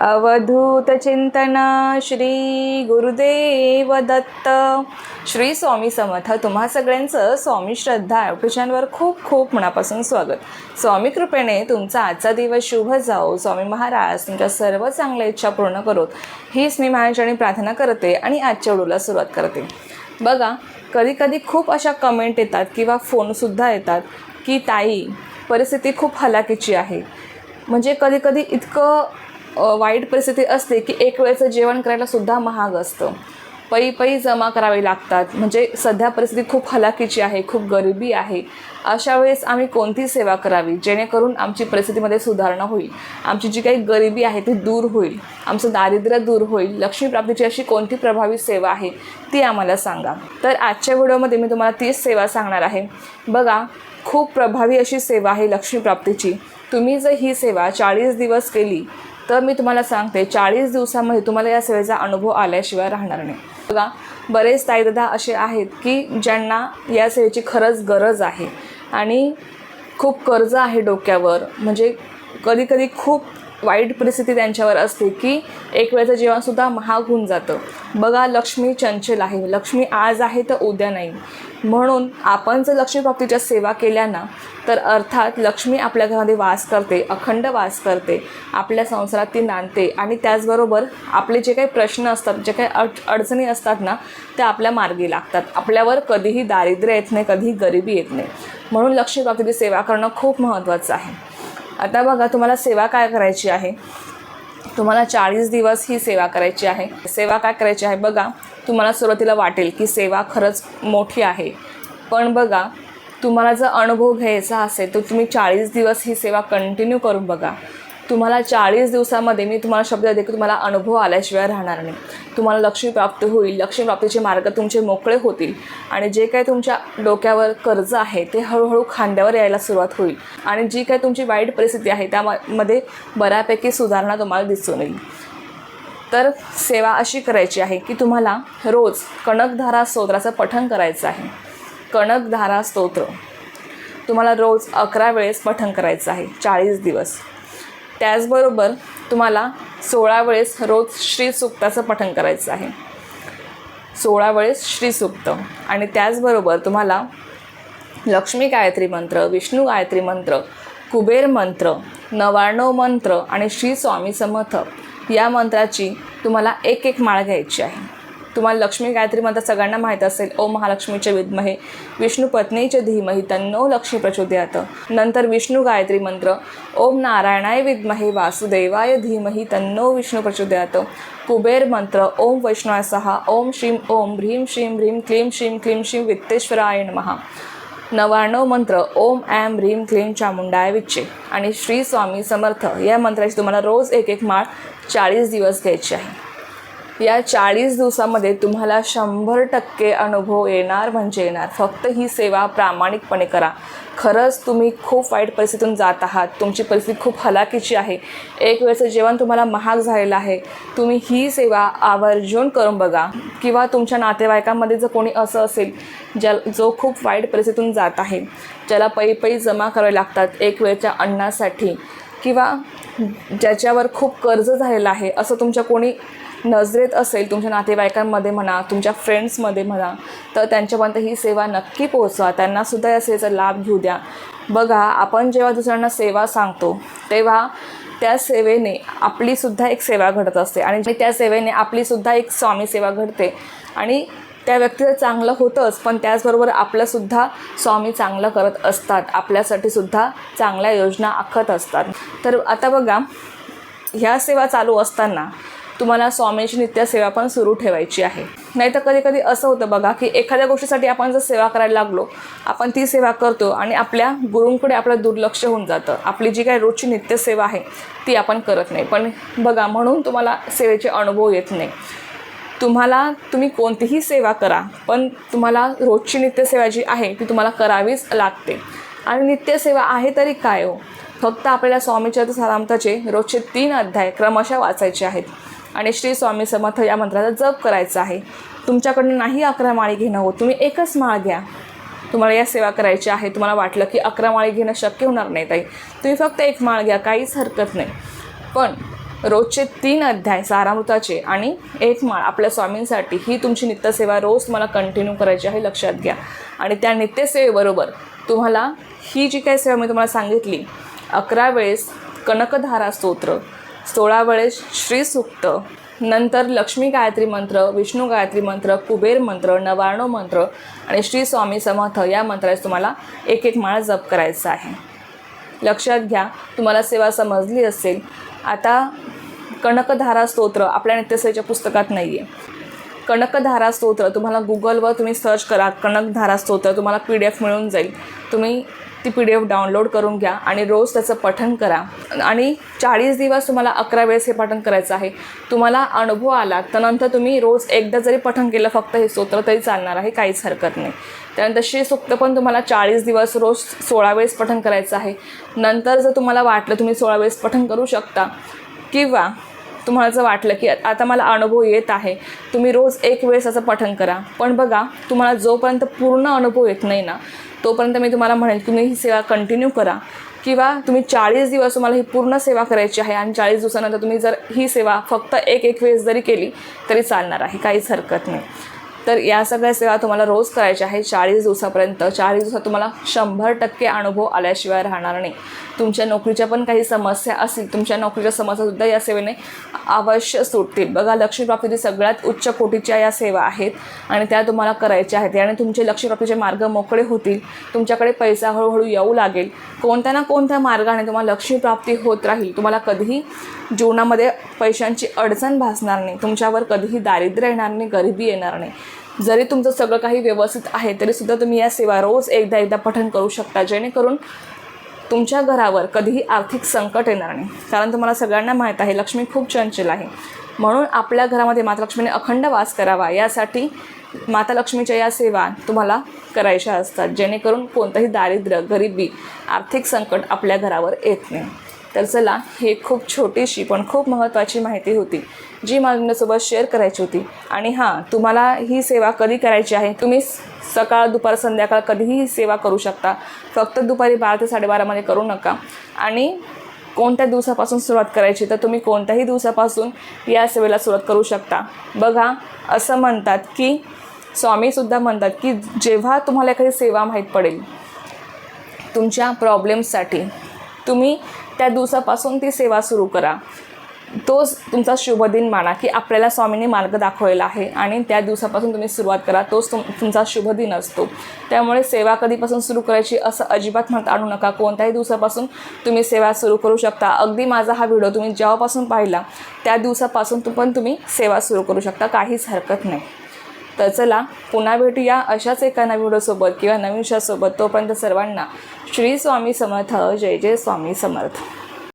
अवधूत चिंतन श्री गुरुदेव दत्त. श्री स्वामी समर्थ. तुम्हा सगळ्यांचं स्वामी श्रद्धा ॲप्लिकेशनवर खूप खूप मनापासून स्वागत. स्वामी कृपेने तुमचा आजचा दिवस शुभ जाओ स्वामी महाराज तुमच्या सर्व चांगल्या इच्छा पूर्ण करोत हीच मी महाराजांनी प्रार्थना करते आणि आजच्या व्हिडिओला सुरुवात करते. बघा कधी कधी खूप अशा कमेंट येतात किंवा फोनसुद्धा येतात की ताई परिस्थिती खूप हलाखीची आहे. म्हणजे कधी कधी इतकं वाईट परिस्थिती असते की एक वेळेचं जेवण करायला सुद्धा महाग असतं. पै पै जमा करावे लागतात. म्हणजे सध्या परिस्थिती खूप हलाखीची आहे खूप गरिबी आहे. अशा वेळेस आम्ही कोणती सेवा करावी? जेणेकरून आमची परिस्थितीमध्ये सुधारणा होईल. आमची जी काही गरिबी आहे ती दूर होईल. आमचं दारिद्र्य दूर होईल. लक्ष्मीप्राप्तीची अशी कोणती प्रभावी सेवा आहे ती आम्हाला सांगा. तर आजच्या व्हिडिओमध्ये मी तुम्हाला तीच सेवा सांगणार आहे. बघा खूप प्रभावी अशी सेवा आहे लक्ष्मीप्राप्तीची तुम्ही जर ही सेवा चाळीस दिवस केली तर मी तुम्हाला सांगते चाळीस दिवसामध्ये तुम्हाला या सेवेचा अनुभव आल्याशिवाय राहणार नाही. बघा बरेच ताईदादा असे आहेत की ज्यांना या सेवेची खरंच गरज आहे आणि खूप कर्ज आहे डोक्यावर. म्हणजे कधीकधी खूप वाईट परिस्थिती त्यांच्यावर असते की एक वेळेचं जेवणसुद्धा महाग होऊन जातं. बघा लक्ष्मी चंचल आहे. लक्ष्मी आज आहे तर उद्या नाही. म्हणून आपण जर लक्ष्मीप्राप्तीच्या सेवा केल्या ना तर अर्थात लक्ष्मी आपल्या घरामध्ये वास करते अखंड वास करते आपल्या संसारात ती नांदते आणि त्याचबरोबर आपले जे काही प्रश्न असतात जे काही अड अडचणी असतात ना त्या आपल्या मार्गी लागतात. आपल्यावर कधीही दारिद्र्य येत नाही कधीही गरिबी येत नाही. म्हणून लक्ष्मीप्राप्तीची सेवा करणं खूप महत्त्वाचं आहे. आता बघा तुम्हाला सेवा काय करायची आहे? तुम्हाला चाळीस दिवस ही सेवा करायची आहे. सेवा काय करायची आहे बघा तुम्हाला सुरुवातीला वाटेल की सेवा खरंच मोठी आहे. पण बघा तुम्हाला जर अनुभव घ्यायचा असेल तर तुम्ही चाळीस दिवस ही सेवा कंटिन्यू करून बघा. तुम्हाला चाळीस दिवसामध्ये मी तुम्हाला शब्द देते की तुम्हाला अनुभव आल्याशिवाय राहणार नाही. तुम्हाला लक्ष्मी प्राप्त होईल. लक्ष्मी प्राप्तीचे मार्ग तुमचे मोकळे होतील. आणि जे काही तुमच्या डोक्यावर कर्ज आहे ते हळूहळू खांद्यावर यायला सुरुवात होईल. आणि जी काही तुमची वाईट परिस्थिती आहे त्यामध्ये बऱ्यापैकी सुधारणा तुम्हाला दिसून येईल. तर सेवा अशी करायची आहे की तुम्हाला रोज कणकधारा स्तोत्राचं पठण करायचं आहे. कणकधारा स्तोत्र. तुम्हाला रोज अकरा वेळेस पठण करायचं आहे. चाळीस दिवस. त्याचबरोबर तुम्हाला सोळा वेळेस रोज श्रीसुक्ताचं पठण करायचं आहे. सोळा वेळेस श्रीसुक्त आणि त्याचबरोबर तुम्हाला लक्ष्मी गायत्री मंत्र विष्णू गायत्री मंत्र कुबेर मंत्र नवाणव मंत्र आणि श्री स्वामी समर्थ या मंत्राची तुम्हाला एक एक माळ घ्यायची आहे. तुम्हाला लक्ष्मी गायत्री मंत्र सगळ्यांना माहीत असेल. ओम महालक्ष्मीचे विद्महे विष्णू पत्नीचे धीमही तन्नो लक्ष्मी प्रचोदयात. नंतर विष्णू गायत्री मंत्र ओम नारायणाय विद्महे वासुदेवाय धीमही तन्नो विष्णू प्रचोदयात. कुबेर मंत्र ओम वैष्णवाय सहा ओम श्रीम ओम ह्रीं श्रीं ह्रीं क्लीं श्रीं क्लीं श्रीं वित्तेश्वराय महा नव्याण्णव मंत्र ओम ॲम ह्रीं क्लीं चामुंडाय विच्चे. आणि श्री स्वामी समर्थ या मंत्राची तुम्हाला रोज एक एक माळ चाळीस दिवस घ्यायची आहे. या चाळीस दिवसामध्ये तुम्हाला शंभर टक्के अनुभव येणार म्हणजे येणार. फक्त ही सेवा प्रामाणिकपणे करा. खरंच तुम्ही खूप वाईट परिस्थितीतून जात आहात. तुमची परिस्थिती खूप हलाखीची आहे. एक वेळचं जेवण तुम्हाला महाग झालेलं आहे. तुम्ही ही सेवा आवर्जून करून बघा. किंवा तुमच्या नातेवाईकांमध्ये जर कोणी असं असेल ज्या जो खूप वाईट परिस्थितीतून जात आहे ज्याला पै पै जमा करावे लागतात एक वेळच्या अन्नासाठी किंवा ज्याच्यावर खूप कर्ज झालेलं आहे असं तुमच्या कोणी नजरेत असेल तुमच्या नातेवाईकांमध्ये म्हणा तुमच्या फ्रेंड्समध्ये म्हणा तर त्यांच्यापर्यंत ही सेवा नक्की पोहोचवा. त्यांनासुद्धा या सेवेचा लाभ घेऊ द्या. बघा आपण जेव्हा दुसऱ्यांना सेवा सांगतो तेव्हा त्या सेवेने आपलीसुद्धा एक सेवा घडत असते आणि त्या सेवेने आपलीसुद्धा एक स्वामी सेवा घडते. आणि त्या व्यक्तीचं चांगलं होतंच पण त्याचबरोबर आपलंसुद्धा स्वामी चांगलं करत असतात. आपल्यासाठी सुद्धा चांगल्या योजना आखत असतात. तर आता बघा ह्या सेवा चालू असताना तुम्हाला स्वामींची नित्यसेवा पण सुरू ठेवायची आहे. नाही तर कधी कधी असं होतं बघा की एखाद्या गोष्टीसाठी आपण जर सेवा करायला लागलो आपण ती सेवा करतो आणि आपल्या गुरूंकडे आपलं दुर्लक्ष होऊन जातं. आपली जी काही रोजची नित्यसेवा आहे ती आपण करत नाही. पण बघा म्हणून तुम्हाला सेवेचे अनुभव येत नाही. तुम्हाला तुम्ही कोणतीही सेवा करा पण तुम्हाला रोजची नित्यसेवा जी आहे ती तुम्हाला करावीच लागते. आणि नित्यसेवा आहे तरी काय हो? फक्त आपल्याला स्वामीचरित्र सारामताचे रोजचे तीन अध्याय क्रमशः वाचायचे आहेत. आणि श्री स्वामी समर्थ या मंत्राचा जप करायचा आहे. तुमच्याकडनं नाही अकरा माळी घेणं होत. तुम्ही एकच माळ घ्या. तुम्हाला या सेवा करायची आहे. तुम्हाला वाटलं की अकरा माळी घेणं शक्य होणार नाही ताई. तुम्ही फक्त एक माळ घ्या. काहीच हरकत नाही. पण रोजचे तीन अध्याय सारामृताचे आणि एक माळ आपल्या स्वामींसाठी ही तुमची नित्यसेवा रोज तुम्हाला कंटिन्यू करायची आहे लक्षात घ्या. आणि त्या नित्यसेवेबरोबर तुम्हाला ही जी काही सेवा मी तुम्हाला सांगितली अकरा वेळेस कनकधारा स्तोत्र सोळा वेळेस श्रीसूक्त नंतर लक्ष्मी गायत्री मंत्र विष्णू गायत्री मंत्र कुबेर मंत्र नवारणो मंत्र आणि श्री स्वामी समर्थ या मंत्राचे तुम्हाला एक एक माळ जप करायचा आहे. लक्षात घ्या तुम्हाला सेवा समजली असेल. आता कणकधारा स्तोत्र आपल्या नित्यसेच्या पुस्तकात नाही आहे कनकधारा स्तोत्र तुम्हाला गुगलवर तुम्ही सर्च करा कनकधारा स्तोत्र तुम्हाला पी डी एफ मिळून जाईल. तुम्ही ती पी डी एफ डाउनलोड करून घ्या आणि रोज त्याचं पठण करा. आणि चाळीस दिवस तुम्हाला अकरा वेळेस हे पठण करायचं आहे. तुम्हाला अनुभव आला तर नंतर तुम्ही रोज एकदा जरी पठण केलं फक्त हे स्तोत्र तरी चालणार आहे काहीच हरकत नाही. त्यानंतर श्रीसुक्त पण तुम्हाला चाळीस दिवस रोज सोळा वेळेस पठण करायचं आहे. नंतर जर तुम्हाला वाटलं तुम्ही सोळा वेळेस पठण करू शकता. किंवा तुम्हाला जर वाटलं की आता मला अनुभव येत आहे तुम्ही रोज एक वेळेस असं पठण करा. पण बघा तुम्हाला जोपर्यंत पूर्ण अनुभव येत नाही ना तोपर्यंत मी तुम्हाला म्हणेन तुम्ही ही सेवा कंटिन्यू करा. किंवा तुम्ही चाळीस दिवस तुम्हाला ही पूर्ण सेवा करायची आहे आणि चाळीस दिवसानंतर तुम्ही जर ही सेवा फक्त एक एक वेळेस जरी केली तरी चालणार आहे. काहीच हरकत नाही. तर या सगळ्या सेवा तुम्हाला रोज करायच्या आहे चाळीस दिवसापर्यंत चाळीस दिवसात तुम्हाला शंभर टक्के अनुभव आल्याशिवाय राहणार नाही. तुमच्या नोकरीच्या पण काही समस्या असतील तुमच्या नोकरीच्या समस्यासुद्धा या सेवेने अवश्य सुटतील. बघा लक्ष्मीप्राप्तीची सगळ्यात उच्च कोटीच्या या सेवा आहेत आणि त्या तुम्हाला करायच्या आहेत. आणि तुमचे लक्ष्मीप्राप्तीचे मार्ग मोकळे होतील. तुमच्याकडे पैसा हळूहळू येऊ लागेल. कोणत्या ना कोणत्या मार्गाने तुम्हाला लक्ष्मीप्राप्ती होत राहील तुम्हाला कधीही जीवनामध्ये पैशांची अडचण भासणार नाही. तुमच्यावर कधीही दारिद्र्य येणार नाही गरिबी येणार नाही. जरी तुमचं सगळं काही व्यवस्थित आहे तरीसुद्धा तुम्ही या सेवा रोज एकदा एकदा पठण करू शकता. जेणेकरून तुमच्या घरावर कधीही आर्थिक संकट येणार नाही. कारण तुम्हाला सगळ्यांना माहीत आहे लक्ष्मी खूप चंचल आहे. म्हणून आपल्या घरामध्ये माता लक्ष्मीने अखंड वास करावा. यासाठी माता लक्ष्मीच्या या सेवा तुम्हाला करायच्या असतात. जेणेकरून कोणतंही दारिद्र्य गरिबी आर्थिक संकट आपल्या घरावर येत नाही. तर चला ही खूप छोटीशी पण खूप महत्त्वाची माहिती होती जी मला तुमच्यासोबत शेअर करायची होती. आणि हां तुम्हाला ही सेवा कधी करायची आहे? तुम्ही सकाळ दुपार संध्याकाळ कधीही ही सेवा करू शकता. फक्त दुपारी बारा ते साडेबारामध्ये करू नका. आणि कोणत्या दिवसापासून सुरुवात करायची तर तुम्ही कोणत्याही दिवसापासून या सेवेला सुरुवात करू शकता. बघा असं म्हणतात की स्वामीसुद्धा म्हणतात की जेव्हा तुम्हाला एखादी सेवा माहीत पडेल तुमच्या प्रॉब्लेम्ससाठी तुम्ही त्या दिवसापासून ती सेवा सुरू करा. तोच तुमचा शुभ दिन माना की आपल्याला स्वामींनी मार्ग दाखवलेला आहे आणि त्या दिवसापासून तुम्ही सुरुवात करा तोच तुम तुमचा शुभ दिन असतो. त्यामुळे सेवा कधीपासून सुरू करायची असं अजिबात म्हणत आणू नका. कोणत्याही दिवसापासून तुम्ही सेवा सुरू करू शकता. अगदी माझा हा व्हिडिओ तुम्ही जेव्हापासून पाहिला त्या दिवसापासून पण तुम्ही सेवा सुरू करू शकता. काहीच हरकत नाही. तर चला पुन्हा भेटूया अशाच एका नवीन व्हिडिओसोबत किंवा नवीन विषयासोबत. तोपर्यंत सर्वांना श्री स्वामी समर्थ. जय जय स्वामी समर्थ.